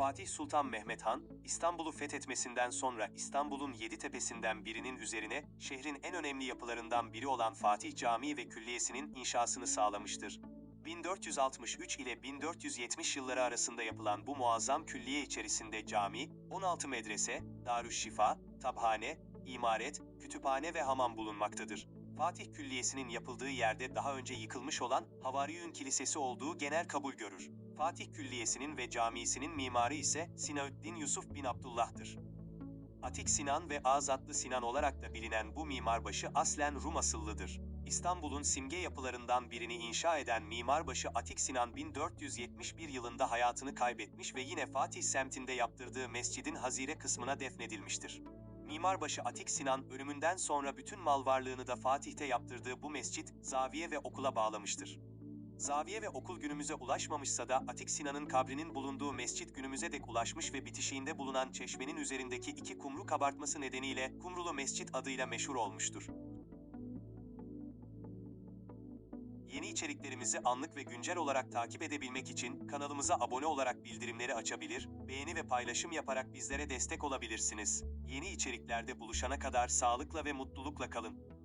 Fatih Sultan Mehmet Han, İstanbul'u fethetmesinden sonra İstanbul'un yedi tepesinden birinin üzerine şehrin en önemli yapılarından biri olan Fatih Camii ve Külliyesi'nin inşasını sağlamıştır. 1463 ile 1470 yılları arasında yapılan bu muazzam külliye içerisinde cami, 16 medrese, darüşşifa, tabhane, imaret, kütüphane ve hamam bulunmaktadır. Fatih Külliyesi'nin yapıldığı yerde daha önce yıkılmış olan Havariyun Kilisesi olduğu genel kabul görür. Fatih Külliyesi'nin ve camisinin mimarı ise Sinaüddin Yusuf bin Abdullah'tır. Atik Sinan ve Azatlı Sinan olarak da bilinen bu mimarbaşı aslen Rum asıllıdır. İstanbul'un simge yapılarından birini inşa eden mimarbaşı Atik Sinan 1471 yılında hayatını kaybetmiş ve yine Fatih semtinde yaptırdığı mescidin hazire kısmına defnedilmiştir. Mimarbaşı Atik Sinan ölümünden sonra bütün mal varlığını da Fatih'te yaptırdığı bu mescit, zaviye ve okula bağlamıştır. Zaviye ve okul günümüze ulaşmamışsa da Atik Sinan'ın kabrinin bulunduğu mescit günümüze dek ulaşmış ve bitişiğinde bulunan çeşmenin üzerindeki iki kumru kabartması nedeniyle Kumrulu Mescit adıyla meşhur olmuştur. Yeni içeriklerimizi anlık ve güncel olarak takip edebilmek için kanalımıza abone olarak bildirimleri açabilir, beğeni ve paylaşım yaparak bizlere destek olabilirsiniz. Yeni içeriklerde buluşana kadar sağlıkla ve mutlulukla kalın.